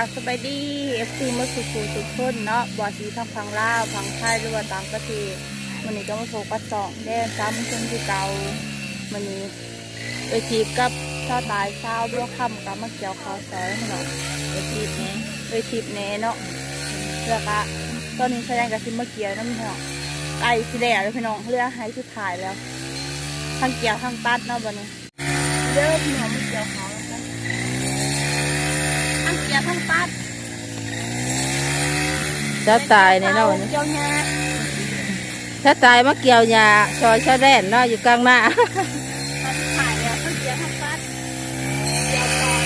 าบสบายดีเอฟซีเมื่อสุขูสุขคนเนาะบอสีทางพังลาวพังไทยหรือว่าต่างประเทศวันนี้ก็มาโฟกัสสองแดนซ้ำเช่นที่เก่าวันนี้ไปทีกับชาวตายเช้าวบัวค่ำกับมะเกี่ยวขาวซอยเนาะไปทีแหน่ไปทีแหน่เนาะแล้วก็ตอนนี้ชายันกับซิมมะเกียวน้ำเนาะไก่สิแหล่เลยพี่น้องเรือไฮสุดท้ายแล้วทั้งเกี่ยวทั้งตัดเนาะวันนี้เริ่มเนาะมะเกี่ยวขาว แล้วกันทั้งเกียร์ทั้งปัดถ้าตายในเนาะวันนี้เกี่ยวงาถ้าตายมาเกี่ยวยาซอยชะแดนเนาะอยู่กลางหน้าปัดขายแล้วทั้งเกียร์ทั้งปัดเกี่ยวซอย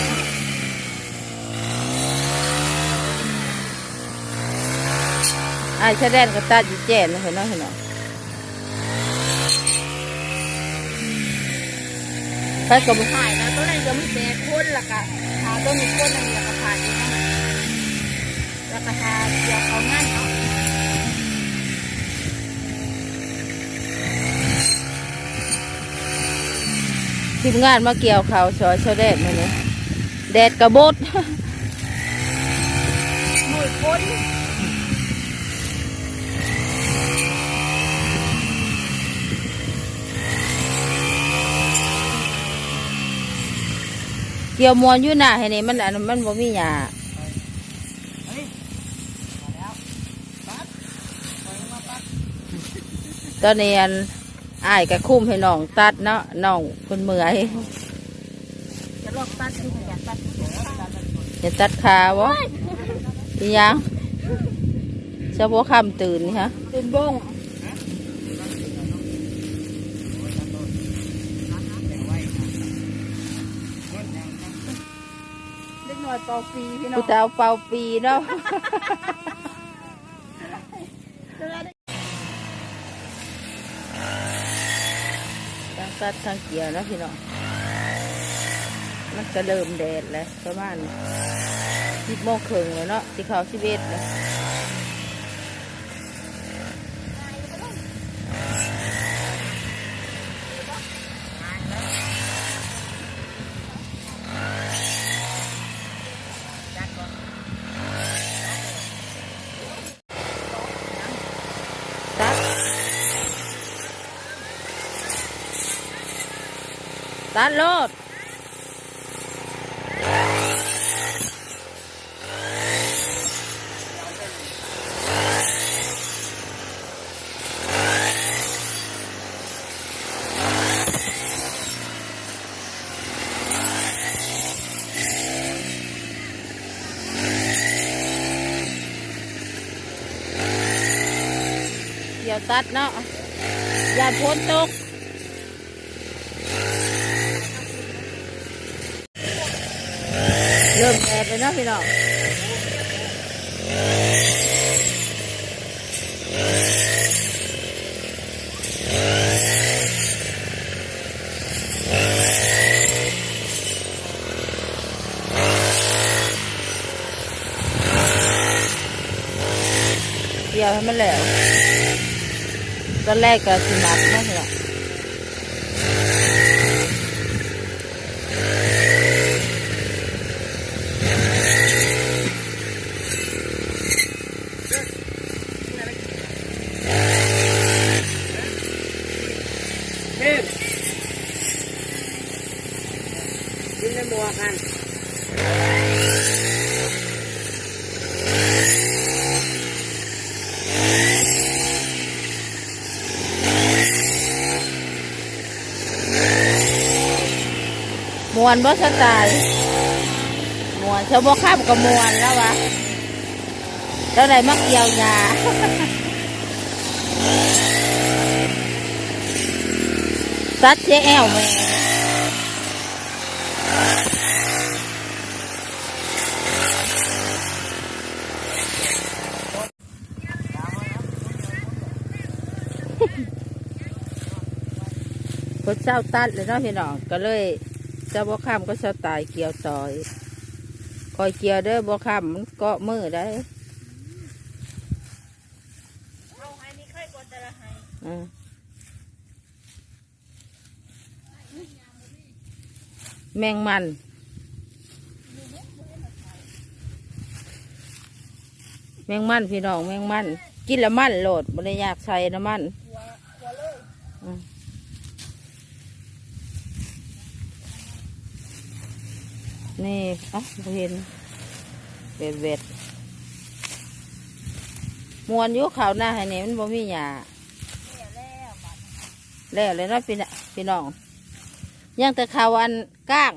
ไอ้ชะแดนก็ตัดอยู่แจ่นเห็นเนาะเห็นเนาะไปกับขายแล้วต้นไหนก็มีแต่คนละกะหาต้นมีคนอันนี้ละกะ ผ่านนี่นะแล้วก็ทาเกี่ยวเขาง่ายเนาะทีมงานมาเกี่ยวเขาวซอยชะแดดมาเนี่ยแดดกระบดหมื่นคน กี่ยวมวนอยู่หน้าให้นี่มันอันมันบ่มีหญ้าตอนนี้อันอ้ายก็คุ้มให้น้องตัดเนาะน้องคนเมื่อยจะลอกปัดที่ไหนอยากปัดจะตัดขาวะอีหยังเฉพาะคำตื่นนี่ฮะตื่นบงเล็กหน่ อยเป่าปีพี่น้อผู้งสาวเป่าปีเนาะทั้งตัดทั้งเกี่ยวเนะพี่น้องมันก็เริ่มแดดแล้วประมาณสิบโมงครึ่งแล้วเนาะสิเขาสิบเอ็ดแล้ว ตัดโลดเดี๋ยวตัด เริ่มแอบเลยนะพี่น้องเดี๋ยวให้มันแล้วตอนแรกก็สิมัดเนาะพี่น้อง มวนบ่สไตล์มวนเชาวบ่ข้ามกับมวนแล้ววะแล้วไหนมักเกี่ยวยาตัดเจ๊แอวแม่ คนเจ้าตัดเลยเนาะพี่น้องก็เลยเจ้าบ่ข้ามก็เจ้าตายเกี่ยวซอยคอยเกี่ยวเด้อบ่ข้ามมันเกาะมือได้เอาไอ้นี่ค่อยกดแต่ละไห้อืมแมงมันแมงมันพี่น้องแมงมัน กินล้วมันโหลดบ่ได้อยากใส่น้ำมัน นี่เอะเห็นเบ็ดเบ็ดมวนอยู่ขาวหน้าให้นี่ยมันบ่มีหยาแล้วเลยนะพี่พี่น้องยังแต่ขาวอันก้าง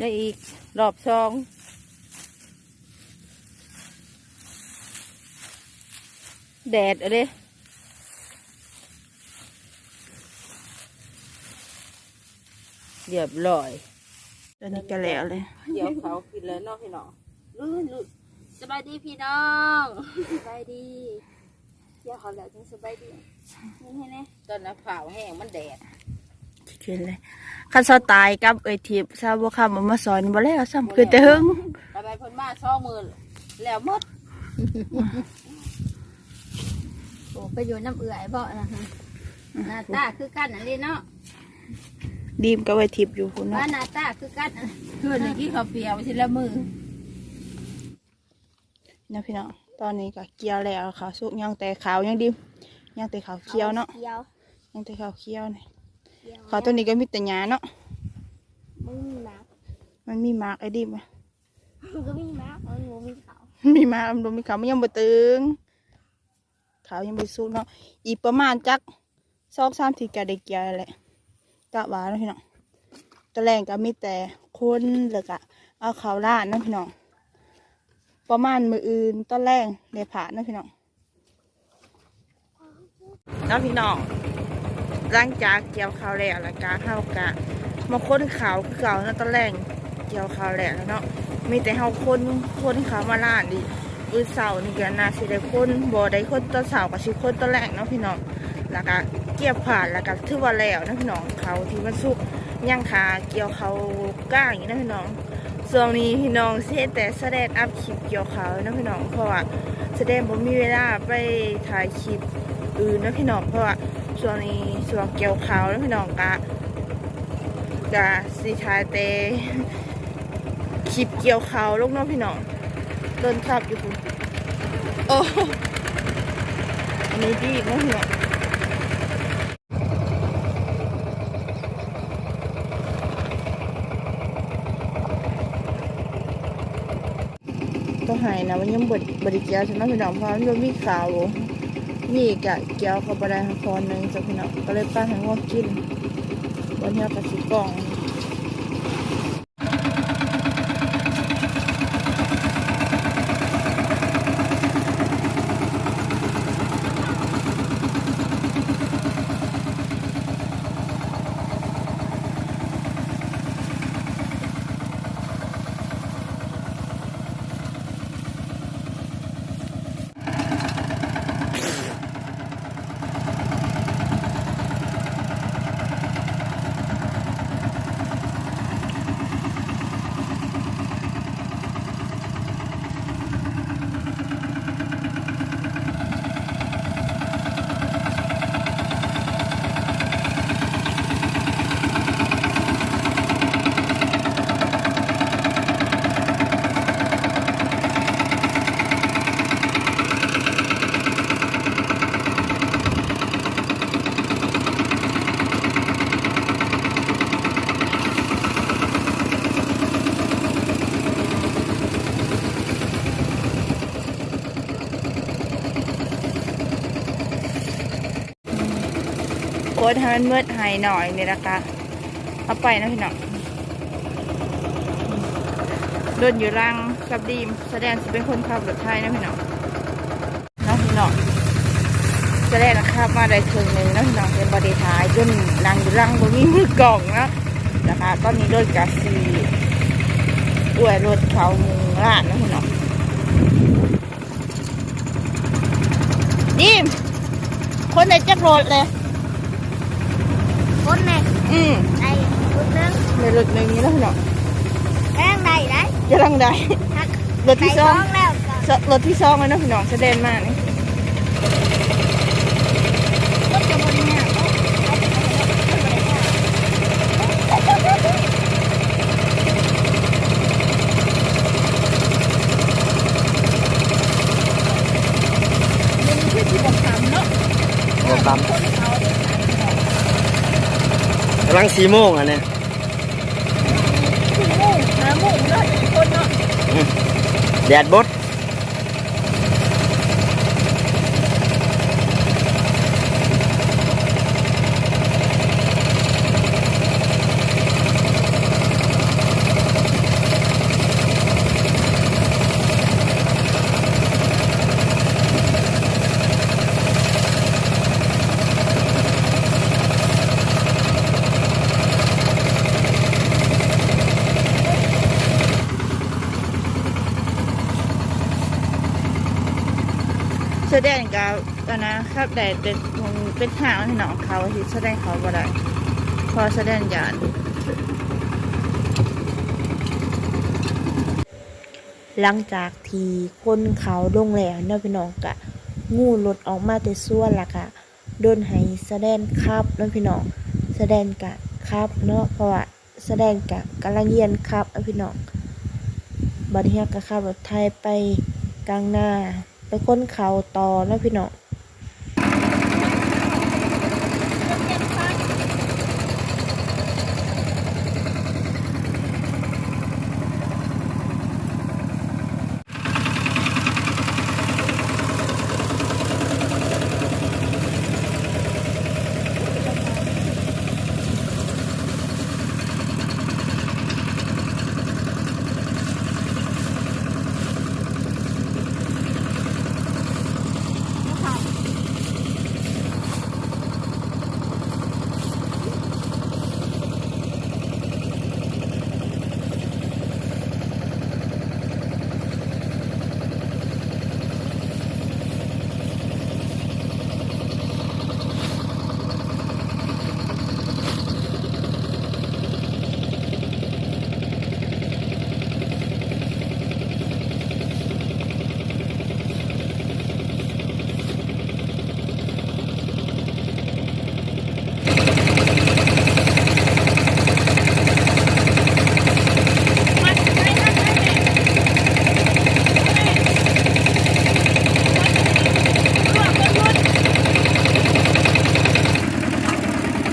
ยังอีกรอบสองแดดอะเด้ เรียบร้อยตอนนี้ก็แล้วเลยเดี๋ยวเขากินแล้วเนอกพี่น้องลื่นลื่นสบายดีพี่น้องสบายดีเดี๋ยวเขาแล้วจังสบายดีนี่ให้แน่ตอนน้ำเผาแห้งมันแดดขึ้นเลยคันเซาตายกับเอ้ยทิพย์ซาบ่คำมามาสอนบ่แล้วซ้ำคือแต่หึงทำไมเพิ่นมาช่องมือแล้วหมดโอ้ไปอยู่น้ำเอื่อยบ่นะคะหน้าตาคือกันอันนี้เนาะ ดีมกับเอ้ยทิพย์อยู่พุ่นว่าเนาะหน้าตาคือกันอันเพื่อนเมื่อกี้เขาเปียกไปทีละมือนะพี่น้องตอนนี้ก็เกี่ยวแล้วขาวสุกยังแต่ขาวยังดิมยังแต่ขาวเขียวเนาะเขียวยังแต่ขาวเขียวนี่เขียวขาวตัวนี้ก็มีแต่หญ้าเนาะมึงมีหมามันมีหมากไอ้ดิมอะมึงก็มีหมาเออหนูมีเขามีหมากมันบ่มีขาวมันยังบ่ตึงขาวยังบ่สุกเนาะอีกประมาณจักสองสามทีก็ได้เกี่ยวแล้วแหละ กะหวานเนาะพี่น้องตะแรงก็มีแต่คนแล้วก็เอาขาวราดเนาะพี่น้องประมาณมืออื่นตอนแรงได้ผ่านเนาะพี่น้องเนาะพี่น้องหลังจากเกี่ยวข้าวแล้วแล้วก็เฮากะมาค้นขาวคือเก่าเนาะตอนแรกเกี่ยวข้าวแล้วเนาะมีแต่เฮาคนคนขาวมาล้าดิอือเสาร์นี่ก็น่าสิได้คนบ่ได้คนตอนเสาร์ก็สิคนตอนแรกเนาะพี่น้อง แล้วก็เกี่ยวผ่านแล้วก็ถือว่าแล้วนะพี่น้องเขาที่มันสุกย่างขาเกี่ยวเขาก้างอย่างนี้นะพี่น้องส่วนนี้พี่น้องเสียแต่แสดงอัพคลิปเกี่ยวเขานะพี่น้องเพราะว่าแสดงผมมีเวลาไปถ่ายคลิปอื่นนะพี่น้องเพราะว่าช่วงนี้ช่วงเกี่ยวเขานะพี่น้องกะกะสิถ่ายแต่คลิปเกี่ยวเขาลูกน้องพี่น้องเดินขับอยู่คุณโอ้อันนี้ดีมากพี่น้อง ก็หายนะมันยังบดบดเกียวจนน้องพี่น้องเพราะมันบ่มีขาวนี่กะเกียวเขาบได้คอหนึ่งจ้ะพี่น้องก็เลยป้าให้ว่ากินวันนี้กะสิกล่อง โคตรให้มันมืดให้หน่อยนี่นะคะเอาไปนะพี่น้องโดนอยู่ล่างกับดีมแสดงสิเป็นคนขับรถไทยนะพี่น้องน้องพี่น้องแสดงนะครับมาได้ครึ่งหนึ่งนะพี่น้องเป็นบริทายจนนั่งอยู่ล่างบนมีมือกล่องนะนะคะตอนนี้โดนกับสีอวยรถเขามุงลาดนะพี่น้องดีมคนในจักรรถเลย คนแม่อืมไอ้คนนึงในรถหนึ่งนี้แล้วเนาะแรงใดได้กำลังได้ฮักรถใส่ที่สท้อองงแล้วก็รถที่สองเลยเนาะพี่น้องแสดงมากนี่ รถจะบนเนี่ยเขา รถ ตำ กำลังสี่โมงอะเนี่ยสี่โมงห้าโมงก็จะคนเนาะแดดบด แสดงกับต ครับแต่เป็นเป็นทางที่หนองเขาที่แสดงเขาบ่ได้พอแสดงยานหลังจากที่คนเขาลงแล้วเนาะพี่น้องกะงูหลุดออกมาแต่ส่วนละกะโดนให้แสดงครับเนาะพี่น้องแสดงกะครับเนาะเพราะว่าแสดงกะกำลังเรียนครับเนาะพี่น้องบัดเฮียกะขับรถไทยไปกลางหน้าไปค้นเขาต่อเนาะพี่น้อง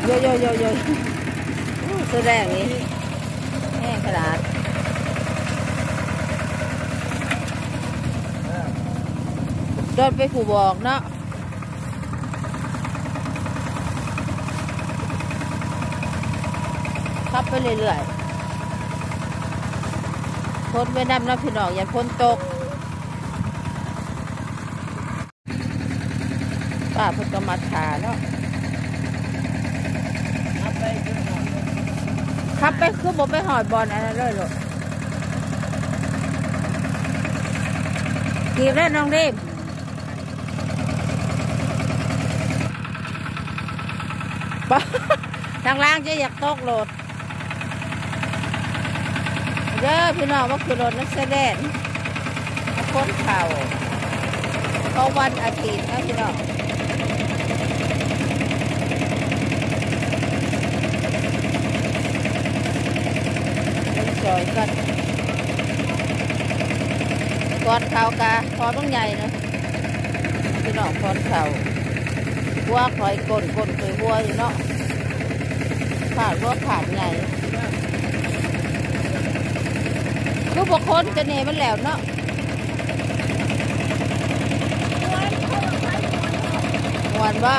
โยโยโยโยแสดงนี้แห้งขนาด โดนไปผูบอกเนาะขับไปเรื่อยๆพ้นไปนำนาะพี่น้องอย่าพ้นตกป้าเพิ่งก็มาถาเนาะขับไปคือผมไปหอดบอลอันนั้นเลยหรอกีบแล้วน้องเรีบปะ ทางล่างจะอยากตกรถเด้อพี่น้องว่าคือรถนักแสดงค้นเข่าก็วันอาทิตย์นะพี่น้องเป็นซอยกันกอดเข่ากะพอต้องใหญ่เนะพี่น้องกอดเข่า วัวคอยกลนกลนเคยวัวอยู่เนาะขาดรถขาดใหญ่คือบุคคลจะเนมันแล้วเนาะมวนบ่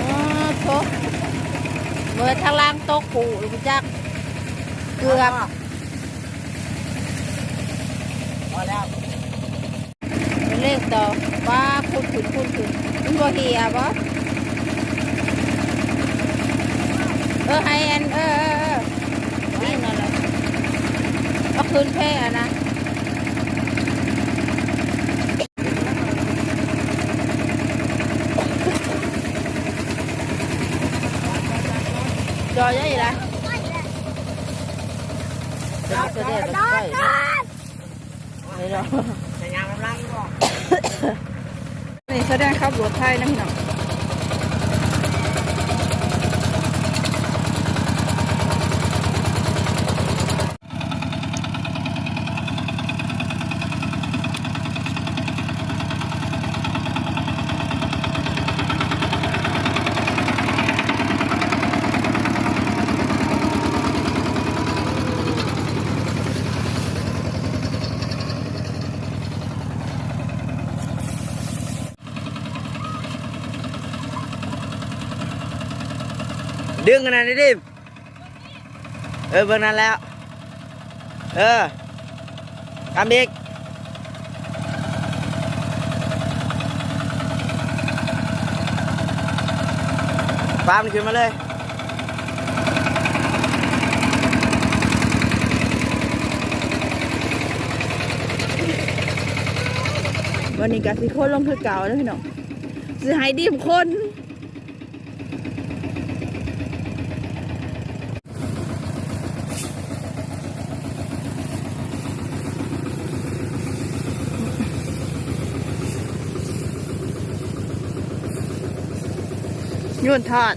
อ๋อโถเมื่อทางล่างโต๊ะกูหรือจักเกือบพอแล้วเป็นเลขต่อป้าคุณคุณคุณคุณ มันบ่เหียบ่เออให้อันเออเออเออนี่นั่นแหละเอาคืนแพ้อะนะจอใหญ่ละเดี๋ยวจะได้รถไฟนะไม่รอแต่ยางกำลังบอก นี่แสดงครับรถไทยนะพี่น้อ งดึงกันนะดิมเออเบิ่งนั้นแล้ว เออทำอีกปาล์มขึ้นมาเลยวันนี้กสิโคนลงคือเก่าแล้วพี่น้องสิให้ดีมคนโยนทอด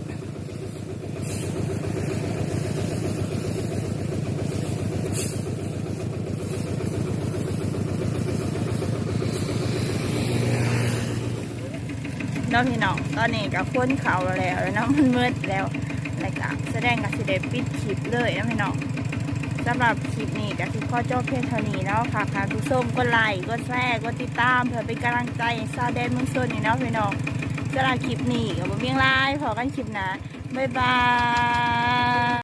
น้องพี่น้องตอนนี้กับพ้นเขาแล้วแล้วนาะมันมืดแล้วแล้วก็แสดงกับสิเดปิดคลิปเลยนะพี่น้องสำหรับคลิปนี้ก็คือข้อจบเพียงเท่านี้เนาะค่ะค่ะทุกส้มกดไลค์กดแชร์กดติดตามเพื่อเป็นกำลังใจซาวแดนมืองซนนี่เนาะพี่น้อง สำหรับคลิปนี้กับผมเมียงไลน์พอกันคลิปนะบ๊ายบาย